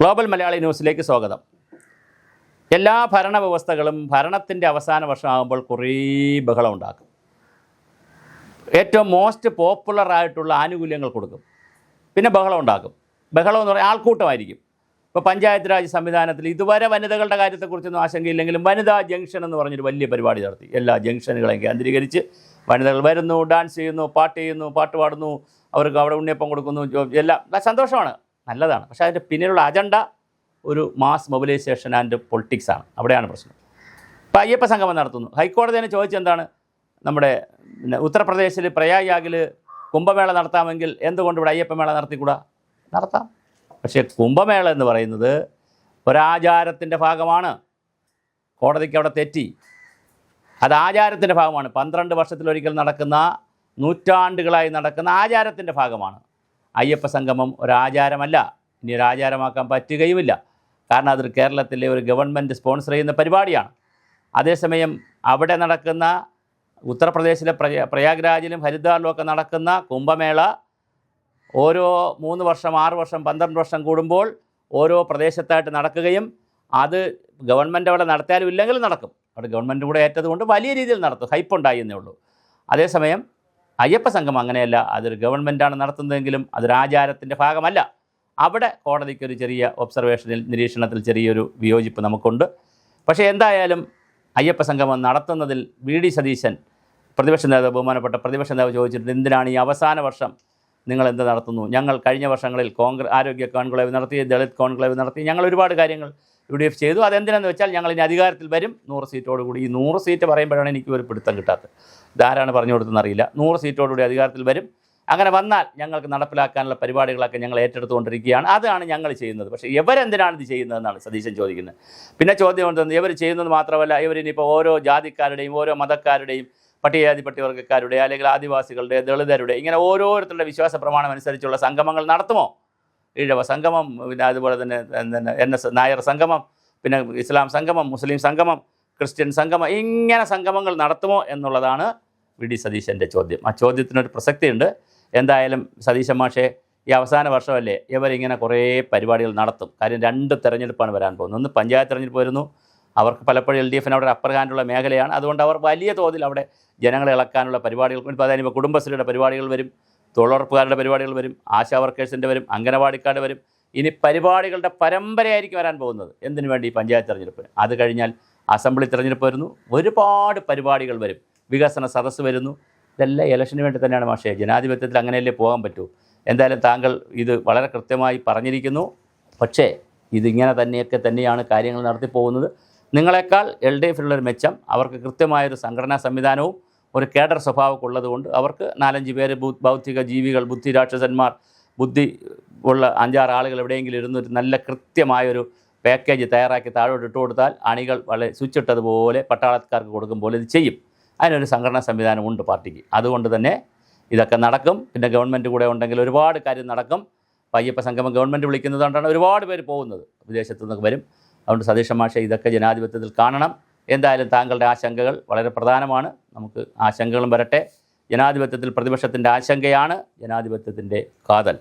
Global Malayali ന്യൂസിലേക്ക് സ്വാഗതം. എല്ലാ ഭരണ വ്യവസ്ഥകളും ഭരണത്തിന്റെ അവസാന വർഷമാകുമ്പോൾ കുറേ ബഹളം ഉണ്ടാക്കും. ഏറ്റവും മോസ്റ്റ് പോപ്പുലർ ആയിട്ടുള്ള ആനുകൂല്യങ്ങൾ കൊടുക്കും. പിന്നെ ബഹളം ഉണ്ടാക്കും. ബഹളം എന്ന് പറഞ്ഞാൽ ആൾക്കൂട്ടമായിരിക്കും. ഇപ്പോൾ പഞ്ചായത്ത് രാജ് സംവിധാനത്തിൽ ഇതുവരെ വനിതകളുടെ കാര്യത്തെക്കുറിച്ചൊന്നും ആശങ്കയില്ലെങ്കിലും വനിതാ ജംഗ്ഷൻ എന്ന് പറഞ്ഞൊരു വലിയ പരിപാടി നടത്തി. എല്ലാ ജംഗ്ഷനുകളെയും കേന്ദ്രീകരിച്ച് വനിതകൾ വരുന്നു ഡാൻസ് ചെയ്യുന്നു പാട്ട് ചെയ്യുന്നു പാട്ട് പാടുന്നു അവർക്ക് അവിടെ ഉണ്ണിയപ്പം കൊടുക്കുന്നു എല്ലാം. സന്തോഷമാണ്. നല്ലതാണ്. പക്ഷേ അതിന്റെ പിന്നിലുള്ള അജണ്ട ഒരു മാസ് മൊബിലൈസേഷൻ ആൻഡ് പൊളിറ്റിക്സ് ആണ്. അവിടെയാണ് പ്രശ്നം. ഇപ്പോൾ അയ്യപ്പ സംഗമം നടത്തുന്നു. ഹൈക്കോടതി തന്നെ ചോദിച്ചെന്താണ് നമ്മുടെ പിന്നെ ഉത്തർപ്രദേശിൽ പ്രയാഗിൽ കുംഭമേള നടത്താമെങ്കിൽ എന്തുകൊണ്ട് ഇവിടെ അയ്യപ്പമേള നടത്തിക്കൂടാ? നടത്താം. പക്ഷേ കുംഭമേള എന്ന് പറയുന്നത് ഒരാചാരത്തിന്റെ ഭാഗമാണ്. കോടതിക്ക് അവിടെ തെറ്റി. അത് ആചാരത്തിന്റെ ഭാഗമാണ്. പന്ത്രണ്ട് വർഷത്തിലൊരിക്കൽ നടക്കുന്ന നൂറ്റാണ്ടുകളായി നടക്കുന്ന ആചാരത്തിന്റെ ഭാഗമാണ്. അയ്യപ്പ സംഗമം ഒരാചാരമല്ല. ഇനി ഒരാചാരമാക്കാൻ പറ്റുകയുമില്ല. കാരണം അതൊരു കേരളത്തിലെ ഒരു ഗവൺമെന്റ് സ്പോൺസർ ചെയ്യുന്ന പരിപാടിയാണ്. അതേസമയം അവിടെ നടക്കുന്ന ഉത്തർപ്രദേശിലെ പ്രയ പ്രയാഗ്രാജിലും ഹരിദ്വാറിലും ഒക്കെ നടക്കുന്ന കുംഭമേള ഓരോ മൂന്ന് വർഷം ആറ് വർഷം പന്ത്രണ്ട് വർഷം കൂടുമ്പോൾ ഓരോ പ്രദേശത്തായിട്ട് നടക്കുകയും അത് ഗവൺമെന്റ് അവിടെ നടത്തിയാലും ഇല്ലെങ്കിലും നടക്കും. അവിടെ ഗവൺമെന്റ് കൂടെ ഏറ്റതുകൊണ്ട് വലിയ രീതിയിൽ നടത്തും. ഹൈപ്പ് ഉണ്ടായി എന്നേ ഉള്ളൂ. അതേസമയം അയ്യപ്പ സംഘം അങ്ങനെയല്ല. അതൊരു ഗവൺമെന്റാണ് നടത്തുന്നതെങ്കിലും അതൊരു ആചാരത്തിന്റെ ഭാഗമല്ല. അവിടെ കോടതിക്ക് ഒരു ചെറിയ ഒബ്സർവേഷനിൽ നിരീക്ഷണത്തിൽ ചെറിയൊരു വിയോജിപ്പ് നമുക്കുണ്ട്. പക്ഷേ എന്തായാലും അയ്യപ്പ സംഗമം നടത്തുന്നതിൽ വി ഡി സതീശൻ പ്രതിപക്ഷ നേതാവ് ബഹുമാനപ്പെട്ട പ്രതിപക്ഷ നേതാവ് ചോദിച്ചിട്ടുണ്ട് എന്തിനാണ് ഈ അവസാന വർഷം നിങ്ങൾ എന്ത് നടത്തുന്നു? ഞങ്ങൾ കഴിഞ്ഞ വർഷങ്ങളിൽ കോൺഗ്രസ് ആരോഗ്യ കോൺക്ലേവ് നടത്തി ദളിത് കോൺക്ലേവ് നടത്തി ഞങ്ങൾ ഒരുപാട് കാര്യങ്ങൾ യു ഡി എഫ് ചെയ്തു. അതെന്തിനാന്ന് വെച്ചാൽ ഞങ്ങൾ ഇനി അധികാരത്തിൽ വരും. നൂറ് സീറ്റോടുകൂടി ഈ നൂറ് സീറ്റ് പറയുമ്പോഴാണ് എനിക്ക് ഒരു പിടുത്തം കിട്ടാത്തത്. ഇതാരാണ് പറഞ്ഞു കൊടുത്തതെന്ന് അറിയില്ല. നൂറ് സീറ്റോടുകൂടി അധികാരത്തിൽ വരും. അങ്ങനെ വന്നാൽ ഞങ്ങൾക്ക് നടപ്പിലാക്കാനുള്ള പരിപാടികളൊക്കെ ഞങ്ങൾ ഏറ്റെടുത്തുകൊണ്ടിരിക്കുകയാണ്. അതാണ് ഞങ്ങൾ ചെയ്യുന്നത്. പക്ഷേ ഇവരെന്തിനാണ് ഇത് ചെയ്യുന്നതെന്നാണ് സതീശൻ ചോദിക്കുന്നത്. പിന്നെ ചോദ്യം എന്തെന്ന് ഇവർ ചെയ്യുന്നത് മാത്രമല്ല ഇവരിനിപ്പോൾ ഓരോ ജാതിക്കാരുടെയും ഓരോ മതക്കാരുടെയും പട്ടികജാതി പട്ടികവർഗക്കാരുടെ അല്ലെങ്കിൽ ആദിവാസികളുടെ ദളിതരുടെ ഇങ്ങനെ ഓരോരുത്തരുടെ വിശ്വാസ പ്രമാണം അനുസരിച്ചുള്ള സംഗമങ്ങൾ നടത്തുമോ? ഈഴവ സംഗമം പിന്നെ അതുപോലെ തന്നെ പിന്നെ എൻ എസ് നായർ സംഗമം പിന്നെ ഇസ്ലാം സംഗമം മുസ്ലിം സംഗമം ക്രിസ്ത്യൻ സംഗമം ഇങ്ങനെ സംഗമങ്ങൾ നടത്തുമോ എന്നുള്ളതാണ് വി ഡി സതീശന്റെ ചോദ്യം. ആ ചോദ്യത്തിനൊരു പ്രസക്തിയുണ്ട്. എന്തായാലും സതീശൻ മാഷെ ഈ അവസാന വർഷമല്ലേ ഇവരിങ്ങനെ കുറേ പരിപാടികൾ നടത്തും. കാര്യം രണ്ട് തെരഞ്ഞെടുപ്പാണ് വരാൻ പോകുന്നത്. ഒന്ന് പഞ്ചായത്ത് തെരഞ്ഞെടുപ്പ് വരുന്നു. അവർക്ക് പലപ്പോഴും എൽ ഡി എഫിന് അവിടെ അപ്പർ ഹാൻഡുള്ള മേഖലയാണ്. അതുകൊണ്ട് അവർ വലിയ തോതിൽ അവിടെ ജനങ്ങളെ ഇളക്കാനുള്ള പരിപാടികൾ ഇപ്പോൾ അതായത് കുടുംബശ്രീയുടെ പരിപാടികൾ വരും. തൊഴിലുറപ്പുകാരുടെ പരിപാടികൾ വരും ആശാ വർക്കേഴ്സിന്റെ വരും അംഗനവാടിക്കാരുടെ വരും. ഇനി പരിപാടികളുടെ പരമ്പരയായിരിക്കും വരാൻ പോകുന്നത്. എന്തിനു വേണ്ടി പഞ്ചായത്ത് തെരഞ്ഞെടുപ്പ്? അത് കഴിഞ്ഞാൽ അസംബ്ലി തെരഞ്ഞെടുപ്പ് വരുന്നു. ഒരുപാട് പരിപാടികൾ വരും. വികസന സദസ്സ് വരുന്നു. ഇതെല്ലാം ഇലക്ഷന് വേണ്ടി തന്നെയാണ് മാഷേ. ജനാധിപത്യത്തിൽ അങ്ങനെയല്ലേ പോകാൻ പറ്റൂ. എന്തായാലും താങ്കൾ ഇത് വളരെ കൃത്യമായി പറഞ്ഞിരിക്കുന്നു. പക്ഷേ ഇതിങ്ങനെ തന്നെയൊക്കെ തന്നെയാണ് കാര്യങ്ങൾ നടത്തിപ്പോകുന്നത്. നിങ്ങളെക്കാൾ എൽ ഡി എഫിലുള്ളൊരു മെച്ചം അവർക്ക് കൃത്യമായൊരു സംഘടനാ സംവിധാനവും ഒരു കേഡർ സ്വഭാവമൊക്കെ ഉള്ളതുകൊണ്ട് അവർക്ക് നാലഞ്ച് പേര് ഭൗതിക ജീവികൾ ബുദ്ധി രാക്ഷസന്മാർ ബുദ്ധി ഉള്ള അഞ്ചാറ് ആളുകൾ എവിടെയെങ്കിലും ഇരുന്നൊരു നല്ല കൃത്യമായൊരു പാക്കേജ് തയ്യാറാക്കി താഴോട്ട് ഇട്ട് കൊടുത്താൽ അണികൾ വളരെ സ്വിച്ച് ഇട്ടതുപോലെ പട്ടാളക്കാർക്ക് കൊടുക്കും പോലെ ഇത് ചെയ്യും. അതിനൊരു സംഘടനാ സംവിധാനമുണ്ട് പാർട്ടിക്ക്. അതുകൊണ്ട് തന്നെ ഇതൊക്കെ നടക്കും. പിന്നെ ഗവൺമെന്റ് കൂടെ ഉണ്ടെങ്കിൽ ഒരുപാട് കാര്യം നടക്കും. പയ്യപ്പ സംഗമം ഗവൺമെന്റ് വിളിക്കുന്നത് കൊണ്ടാണ് ഒരുപാട് പേര് പോകുന്നത്. വിദേശത്തു നിന്നൊക്കെ വരും. അതുകൊണ്ട് സതീഷ മാഷ ഇതൊക്കെ ജനാധിപത്യത്തിൽ കാണണം. എന്തായാലും താങ്കളുടെ ആശങ്കകൾ വളരെ പ്രധാനമാണ്. നമുക്ക് ആശങ്കകളും വരട്ടെ. ജനാധിപത്യത്തിൽ പ്രതിപക്ഷത്തിന്റെ ആശങ്കയാണ് ജനാധിപത്യത്തിന്റെ കാതൽ.